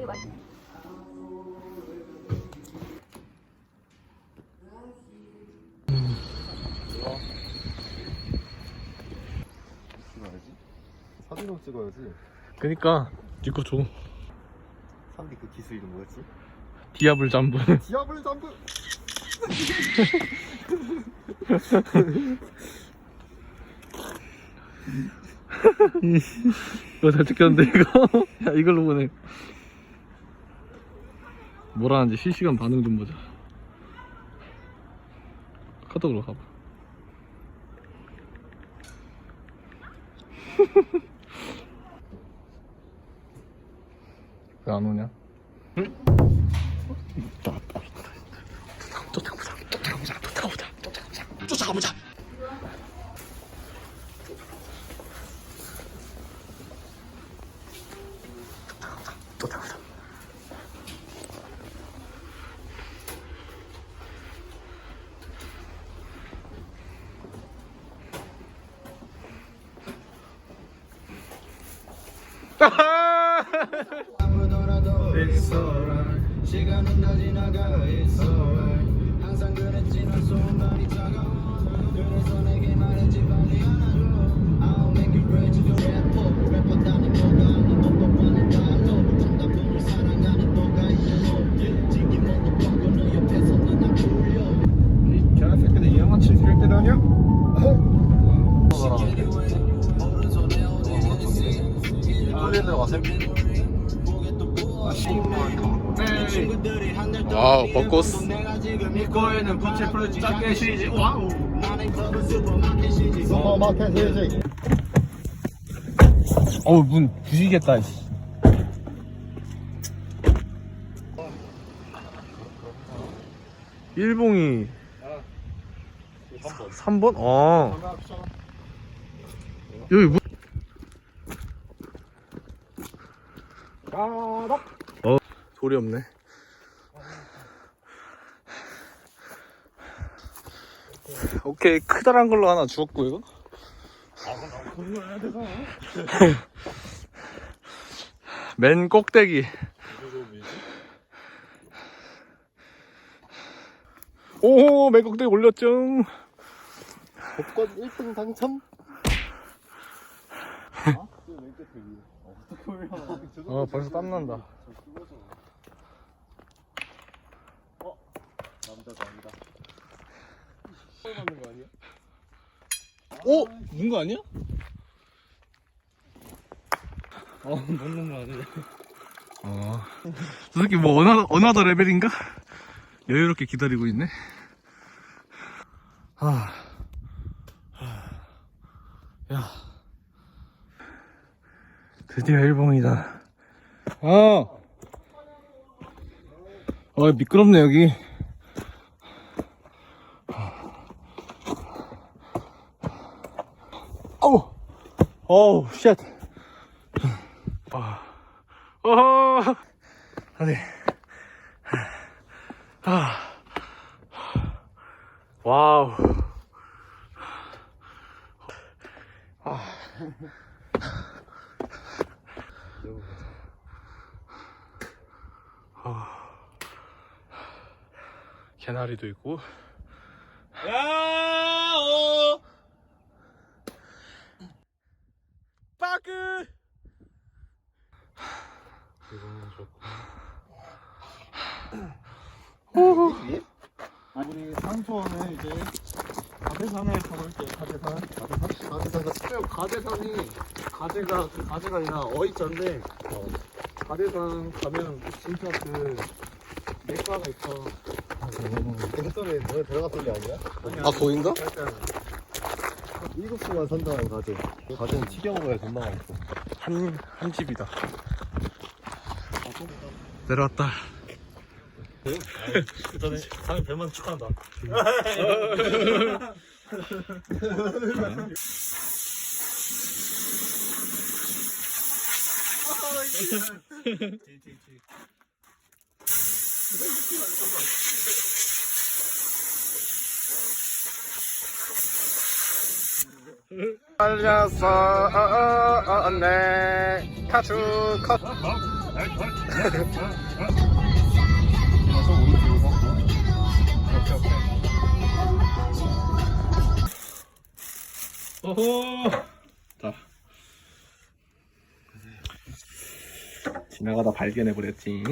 찍어야지. 사진으로 찍어야지. 그니까 니거 줘. 산디 그 기술 이름 뭐였지? 디아블 잠브. 디아블 점프. 이거 잘 찍혔는데 이거? 야 이걸로 보내. 뭐라는지 실시간 반응 좀 보자. 카톡으로 가봐. 왜 안 오냐? 응? 쫓아가보자. 쫓아가보자. 쫓아가보자. 쫓아가보자. 쫓아가보자. 쫓아가보자. 시간은 다 지나가 It's alright 항상 그랬지 넌 소문이 차가워 들어가세요. 친구들이 한달 와우, 벚꽃. 내가 지금 이 거에는 부채 풀어지 작게 쉬지 와우. 어우 문 부시겠다. 일봉이 3번? 어 여기 문 어, 돌이 없네 오케이 크다란 걸로 하나 주었고 이거 맨 꼭대기. 오, 맨 꼭대기 올렸죠. 복권 1등 당첨. 어, 벌써 땀난다. 남자도 아니다. 오! 문거 아니야? 어, 먹는 거 아니야. 어. 저 새끼 뭐, 어나, 어나더 레벨인가? 여유롭게 기다리고 있네. 아. 아. 야. 드디어 일봉이다. 어! 어, 미끄럽네, 여기. 어우! 어우, 쉣. 아. 어허! 아니. 아. 와우. 아. 아. 개나리도 있고. 야! 어! 빠그! 이거는 좋고. 우리 상수원은 이제 가대산에 가볼게요. 가대산. 가대산. 가대산. 형 가대산이 가재가 그 가재가 아니라 어이자인데 가대산 가면 진짜 그 맥가가 있어. 땡전에 너네 들어갔던 게 아니야? 아 거긴가? 약간 7시만 산다는 가재. 가재는 튀겨 먹어야 금방 맛있어. 한 한 집이다. 아, 내려왔다. 일단은 다음에 뱀만 축하한다. 걸렸어, 네. 타투 컷. 오호. 자. 지나가다 발견해 버렸지.